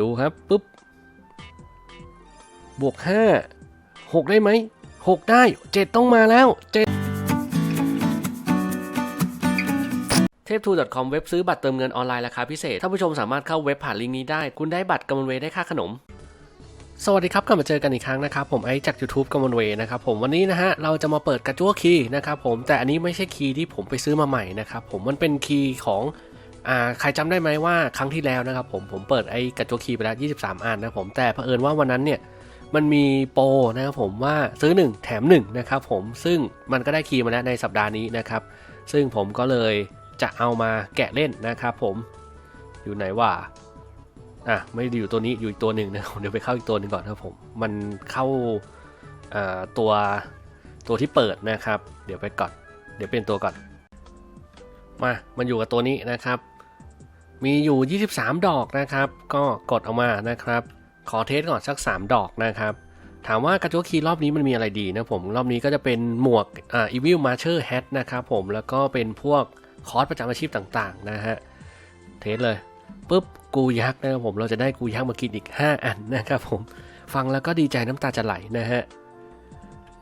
ดูครับปุ๊บบวก 5 6 ได้ไหม 6 ได้ 7 ต้องมาแล้ว 7 เทพทู .com เว็บซื้อบัตรเติมเงินออนไลน์ราคาพิเศษ ท่านผู้ชมสามารถเข้าเว็บผ่านลิงก์นี้ได้ คุณได้บัตรกำมลเวได้ค่าขนม สวัสดีครับ กลับมาเจอกันอีกครั้งนะครับ ผมไอจาก YouTube กำมลเวนะครับผมวันนี้นะฮะ เราจะมาเปิดกระจั่วคีย์นะครับผมแต่อันนี้ไม่ใช่คีย์ที่ผมไปซื้อมาใหม่นะครับผมมันเป็นคีย์ของ ใครจำได้ไหมว่าครั้งที่แล้วนะครับผมผมเปิดไอ้กระจั่วคีย์ไปแล้ว 23 อันนะผมแต่เผอิญว่าวันนั้นเนี่ยมันมีโปรนะครับผมว่าซื้อ 1 แถม1นะครับผมซึ่งมันก็ได้คีย์มาแล้วในสัปดาห์นี้นะครับ ซึ่งผมก็เลยจะเอามาแกะเล่นนะครับผมอยู่ไหนว่าอะไม่ได้อยู่ตัวนี้อยู่อีกตัวหนึ่งนะผมเดี๋ยวไปเข้าอีกตัวหนึ่งก่อนครับผมมันเข้าอ่าตัวตัวที่เปิดนะครับ เดี๋ยวไปก่อนเดี๋ยวเป็นตัวก่อนมา มันอยู่กับตัวนี้นะครับ มีอยู่ 23 ดอกนะครับ ก็กดออกมานะครับ ขอเทสก่อนสัก 3 ดอกนะครับ ถามว่ากระจุกคีรอบนี้มันมีอะไรดีนะผม รอบนี้ก็จะเป็นหมวกอ่า Evil Marcher Hat นะครับผมแล้วก็เป็นพวกคอร์สประจำอาชีพต่างๆนะฮะ เทสเลยปุ๊บกูยักษ์นะครับผมเราจะได้กูยักษ์มากินอีก 5 อันนะครับผมฟังแล้วก็ดีใจน้ำตาจะไหลนะฮะ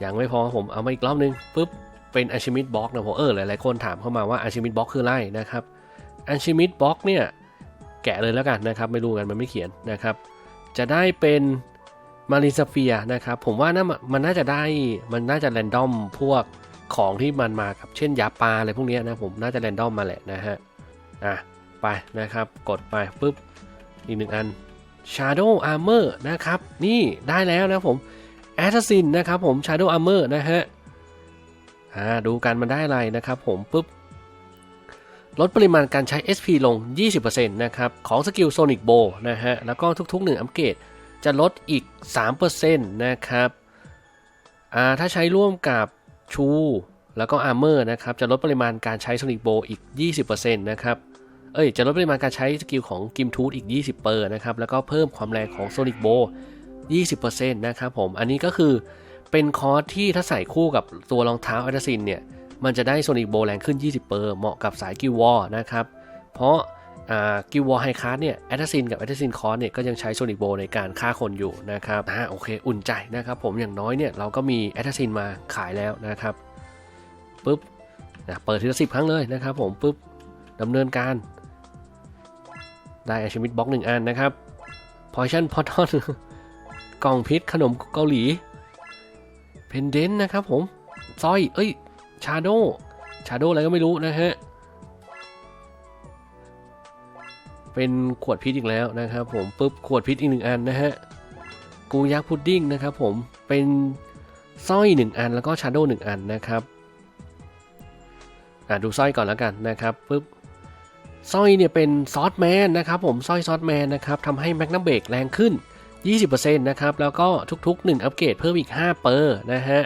ย่างไม่พอผมเอามาอีกรอบนึงปุ๊บเป็นอาชิมิ t บ็อกนะผมเออหลายๆคนถามเข้ามาว่าอาชิมิ t บ็อกคืออะไรนะครับอาชิมิ t บ็อกเนี่ย แกะเลยแล้วกันนะครับ ไม่รู้กันมันไม่เขียนนะครับ จะได้เป็นมารินสเฟียนะครับ ผมว่าน่ามันน่าจะได้มันน่าจะแรนดอมพวกของที่มันมากับเช่นยาปลาอะไรพวกนี้นะผมน่าจะแรนดอมมาแหละนะฮะอะไปนะครับกดไปปุ๊บอีกหนึ่งอัน Shadow Armor นะครับ นี่ได้แล้วนะผม Assassin นะครับผม Shadow Armor นะฮะอ่าดูกันมันได้อะไรนะครับผมปุ๊บ ลดปริมาณการใช้ SP ลง 20%นะครับ ของสกิล Sonic Bow นะฮะ แล้วก็ทุกๆ 1 อัปเกรดจะลดอีก 3%นะครับอ่าถ้าใช้ร่วมกับชู แล้วก็ Armor นะครับ จะลดปริมาณการใช้ Sonic Bow อีก 20%นะครับ เอ้ย จะลดปริมาณการใช้สกิลของ Gim Tooth อีก 20%เปอร์นะครับ แล้วก็เพิ่มความแรงของ Sonic Bow 20%นะครับผม อันนี้ก็คือเป็นคอร์สที่ถ้าใส่คู่กับตัวรองเท้าอัลซินเนี่ย มันจะได้โซนิกโบแรงขึ้น 20 เปอร์ เหมาะกับสายกิววอลนะครับ เพราะกิววอลไฮคาร์เนี่ยแอตซินกับแอตซินคอร์สเนี่ยก็ยังใช้โซนิกโบในการฆ่าคนอยู่นะครับอ่าโอเค อุ่นใจนะครับผมอย่างน้อยเนี่ยเราก็มีแอตซินมาขายแล้วนะครับปุ๊บนะเปิดทีละสิบครั้งเลยนะครับผมปุ๊บดำเนินการ ได้อาชิมิตบ็อกหนึ่งอันนะครับพอยชั่นพอทอนกล่องพิษขนมเกาหลี เพนเดนนะครับผมสร้อย เอ้ย ชาโดชาโดอะไรก็ไม่รู้นะฮะ เป็นขวดพิษอีกแล้วนะครับผมปุ๊บขวดพิษอีกหนึ่งอันนะฮะ กูยักษ์พุดดิ้งนะครับผม เป็นสร้อยหนึ่งอันแล้วก็ชาโดหนึ่งอันนะครับ อะดูสร้อยก่อนแล้วกันนะครับปุ๊บสร้อยเนี่ยเป็นซอสแมนนะครับผมสร้อยซอสแมนนะครับทำให้แมกนัมเบรกแรงขึ้น 20%นะครับ แล้วก็ทุกๆ 1 อัปเกรดเพิ่มอีก 5 เปอร์นะฮะ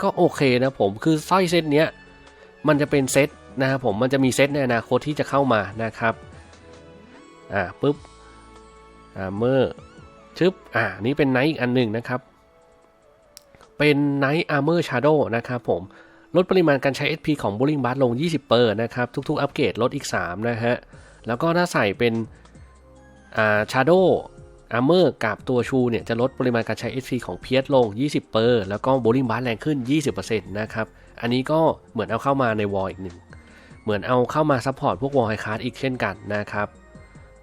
ก็โอเคนะผมคือสร้อยเซตเนี้ยมันจะเป็นเซตนะครับผมมันจะมีเซตในอนาคตที่จะเข้ามานะครับอ่าปุ๊บอ่าเมื่อชึบอ่านี่เป็นไนท์อีกอันหนึ่งนะครับ เป็นไนท์อาร์เมอร์ชาร์โดนะครับผมลดปริมาณการใช้ SP ของ b o l l i n g b a r ลง 20เปอร์นะครับ ทุกๆ อัปเกรดลดอีก 3 นะฮะ แล้วก็ถ้าใส่เป็นอ่าชาร์โด อาร์เมอร์กับตัวชูเนี่ยจะลดปริมาณการใช้ SP ของเพียสลง 20เปอร์แล้วก็โบลิ่งบาร์แรงขึ้น 20%นะครับ อันนี้ก็เหมือนเอาเข้ามาในวอลอีกหนึ่ง เหมือนเอาเข้ามาซัพพอร์ตพวกวอลไฮคาร์ดอีกเช่นกันนะครับ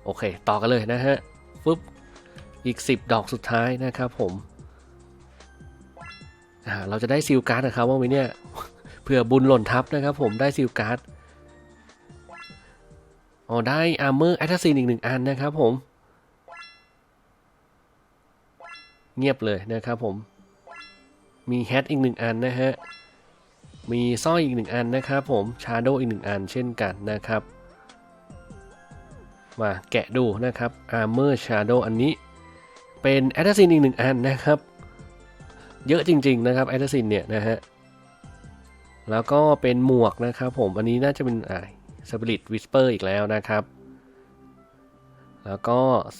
โอเค ต่อกันเลยนะฮะฟึบอีก 10 ดอกสุดท้ายนะครับผมเราจะได้ซิลการ์ดนะครับว่าไว้เนี่ยเผื่อบุญหล่นทับนะครับผมได้ซิลการ์ดอ๋อได้อาร์เมอร์แอตซินอีกหนึ่งอันนะครับผม เงียบเลยนะครับผม มีแฮทอีกหนึ่งอันนะฮะ มีสร้อยอีกหนึ่งอันนะครับผม ชาโดอีกหนึ่งอันเช่นกันนะครับ มาแกะดูนะครับ Armor Shadow อันนี้ เป็นแอตซินอีกหนึ่งอันนะครับ เยอะจริง ๆ นะครับแอตซินเนี่ยนะฮะ แล้วก็เป็นหมวกนะครับผม อันนี้น่าจะเป็นอ่าสปิริตวิสเปอร์อีกแล้วนะครับ แล้วก็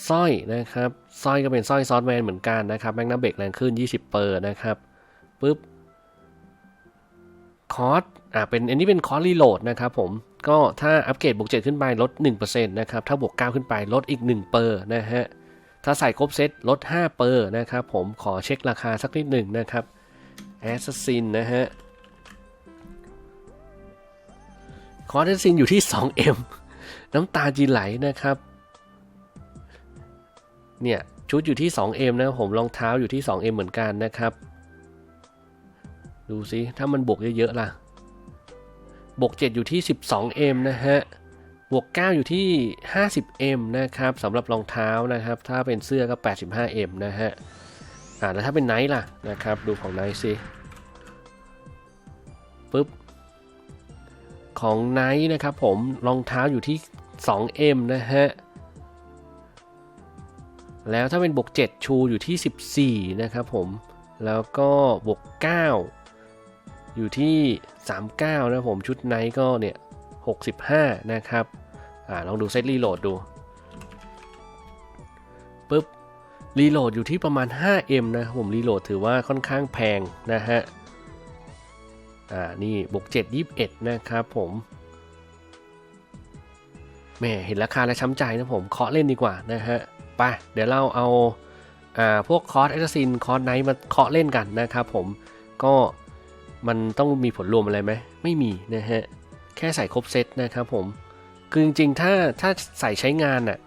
สร้อยนะครับสร้อยก็เป็นสร้อยซอสแมนเหมือนกันนะครับแมกนัมเบรกแรงขึ้น 20 เปอร์นะครับปุ๊บคอร์สอ่าเป็นอันนี้เป็นคอร์สรีโหลดนะครับผมก็ถ้าอัปเกรดบวก7ขึ้นไปลด 1%นะครับถ้าบวก 9 ขึ้นไปลดอีก1เปอร์นะฮะถ้าใส่ครบเซตลด5เปอร์นะครับผมขอเช็คราคาสักนิดหนึ่งนะครับ Assassin นะฮะคอร์ส Assassin อยู่ที่ 2M น้ำตาจีไหลนะครับ เนี่ยชุดอยู่ที่ 2M นะผมรองเท้าอยู่ที่ 2M เหมือนกันนะครับ ดูสิถ้ามันบวกเยอะๆล่ะ บวก 7 อยู่ที่ 12M นะฮะ บวก 9 อยู่ที่ 50M นะครับสำหรับรองเท้านะครับ ถ้าเป็นเสื้อก็ 85M นะฮะ อ่าแล้วถ้าเป็นไนท์ล่ะนะครับ ดูของไนท์สิปึ๊บ ของไนท์นะครับผมรองเท้าอยู่ที่ 2M นะฮะ แล้วถ้าเป็นบวก7ชูอยู่ที่ 14 นะครับผม แล้วก็บวก9อยู่ที่ 39 นะผมชุดไนท์ก็เนี่ย 65 นะครับ อ่าลองดูเซตรีโหลดดูปึ๊บรีโหลดอยู่ที่ประมาณ 5M นะผมรีโหลดถือว่าค่อนข้างแพงนะฮะ อ่า นี่บวก7 21 นะครับผมแหม่เห็นราคาแล้วช้ำใจนะผมเคาะเล่นดีกว่านะฮะ ไปเดี๋ยวเราเอาอ่าพวกคอร์สแอสซินคอร์สไนท์มาเคาะเล่นกันนะครับผมก็มันต้องมีผลรวมอะไรไหมไม่มีนะฮะ แค่ใส่ครบเซตนะครับผม คือจริงๆ ถ้าถ้าใส่ใช้งานน่ะ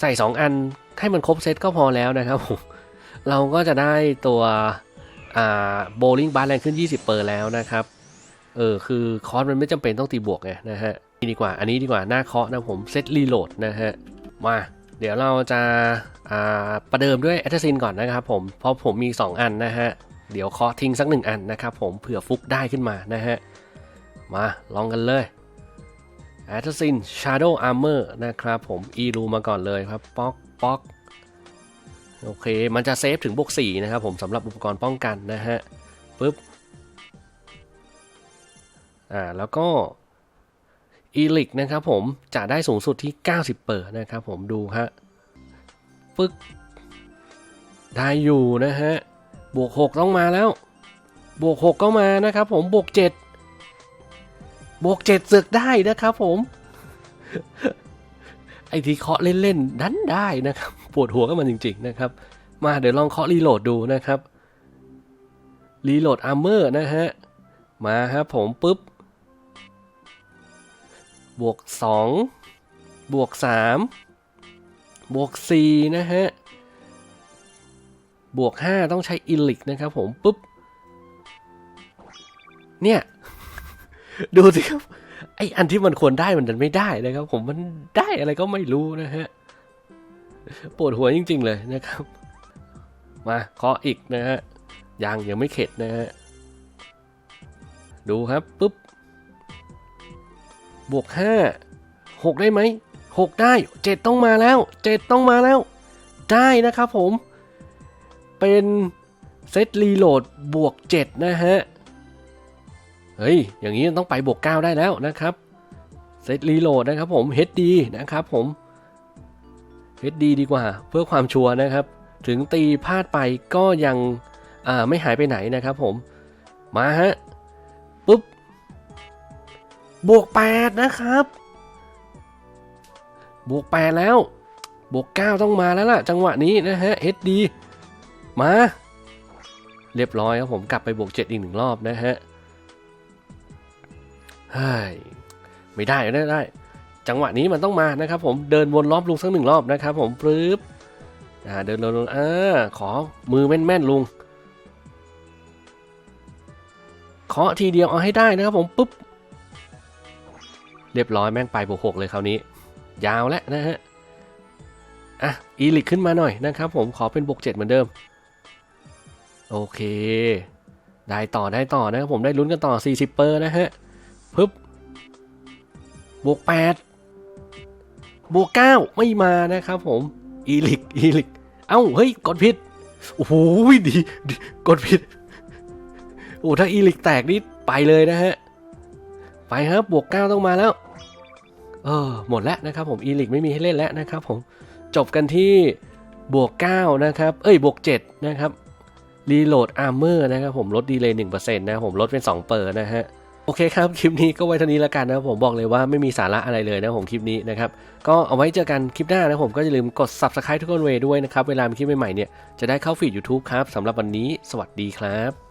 ใส่ 2 อันให้มันครบเซตก็พอแล้วนะครับผม เราก็จะได้ตัวโบลิ่งบาร์แรงขึ้น 20 เปอร์แล้วนะครับ เออ คือคอร์สมันไม่จำเป็นต้องตีบวกไงนะฮะนี่ดีกว่าอันนี้ดีกว่าหน้าเคาะนะผมเซตรีโหลดนะฮะ มา เดี๋ยวเราจะาประเดิมด้วยแอตซินก่อนนะครับผม เพราะผมมี 2 อันนะฮะ เดี๋ยวเคาะทิ้งสักหนึ่งอันนะครับผมเผื่อฟุกได้ขึ้นมานะฮะ มาลองกันเลย Assassin Shadow Armor นะครับผม e รูมาก่อนเลยครับ ป๊อกป๊อกโอเค มันจะเซฟถึงบวก4นะครับผมสำหรับอุปกรณ์ป้องกันนะฮะปึ๊บ อ่า แล้วก็ e l i c นะครับผมจะได้สูงสุดที่ 90 เปอร์นะครับผมดูฮะปึ๊กได้อยู่นะฮะ บวก 6 ต้องมาแล้ว บวก 6 ก็มานะครับผม บวก 7 บวก 7เสือกได้นะครับผม ไอที่เคาะเล่นๆดันได้นะครับ ปวดหัวก็มันจริง ๆ นะครับ มาเดี๋ยวลองเคาะรีโหลดดูนะครับ รีโหลดอาร์เมอร์นะฮะ มาครับผมปุ๊บ บวก 2 บวก 3 บวก 4 นะฮะ บวก 5 ต้องใช้อิลิกนะครับผมปุ๊บ เนี่ย ดูสิครับ ไออันที่มันควรได้มันดันไม่ได้นะครับ ผมมันได้อะไรก็ไม่รู้นะฮะปวดหัวจริง ๆ เลยนะครับ มาเคาะอีกนะฮะยังยังไม่เข็ดนะฮะ ดูครับปุ๊บ บวกห้าหกได้ไหมหกได้เจ็ดต้องมาแล้วเจ็ดต้องมาแล้ว ได้นะครับผม เป็นเซตรีโหลดบวกเจ็ดนะฮะ เฮ้ย อย่างนี้ต้องไปบวก9ได้แล้วนะครับ เซตรีโหลดนะครับผม HD นะครับผม HD ดีกว่าเพื่อความชัวร์นะครับ ถึงตีพลาดไปก็ยังไม่หายไปไหนนะครับผม มาฮะ บวก 8 นะครับ บวก 8 แล้ว บวก 9 ต้องมาแล้วล่ะ จังหวะนี้นะฮะ HD มา เรียบร้อยครับผมกลับไปบวก 7 อีกหนึ่งรอบนะฮะเฮ้ยไม่ได้ไม่ได้ได้ จังหวะนี้มันต้องมานะครับผมเดินวนรอบลุงสักหนึ่งรอบนะครับผมปรึ๊บอ่าเดินลงอ่าขอมือแม่นๆลุงเคาะทีเดียวเอาให้ได้นะครับผมปุ๊บ เรียบร้อยแม่งไปบวกหกเลยคราวนี้ ยาวแล้วนะฮะอะอีลิกขึ้นมาหน่อยนะครับ ผมขอเป็นบวกเจ็ดเหมือนเดิม โอเค ได้ต่อได้ต่อนะครับผมได้ลุ้นกันต่อ 40 เปอร์นะฮะปึ๊บบวก8บวก9ไม่มานะครับผมอีลิกอีลิกเอ้าเฮ้ยกดผิดโอ้โหดีดีกดผิดโอ้ถ้าอีลิกแตกนี่ไปเลยนะฮะ ไปครับบวก 9 ต้องมาแล้ว เออ หมดแล้วนะครับผมอีลิกไม่มีให้เล่นแล้วนะครับผมจบกันที่บวก 9 นะครับ เอ้ยบวก 7 นะครับรีโหลดอาร์เมอร์นะครับผมลดดีเลย์1%นะผมลดเป็น2เปอร์นะฮะโอเคครับ คลิปนี้ก็ไว้เท่านี้แล้วกันนะผมบอกเลยว่าไม่มีสาระอะไรเลยนะผมคลิปนี้นะครับ ก็เอาไว้เจอกันคลิปหน้านะผมก็อย่าลืมกด subscribe ทุกคนเวด้วยนะครับ เวลามีคลิปใหม่ๆเนี่ยจะได้เข้าฟีด YouTube ครับสำหรับวันนี้ สวัสดีครับ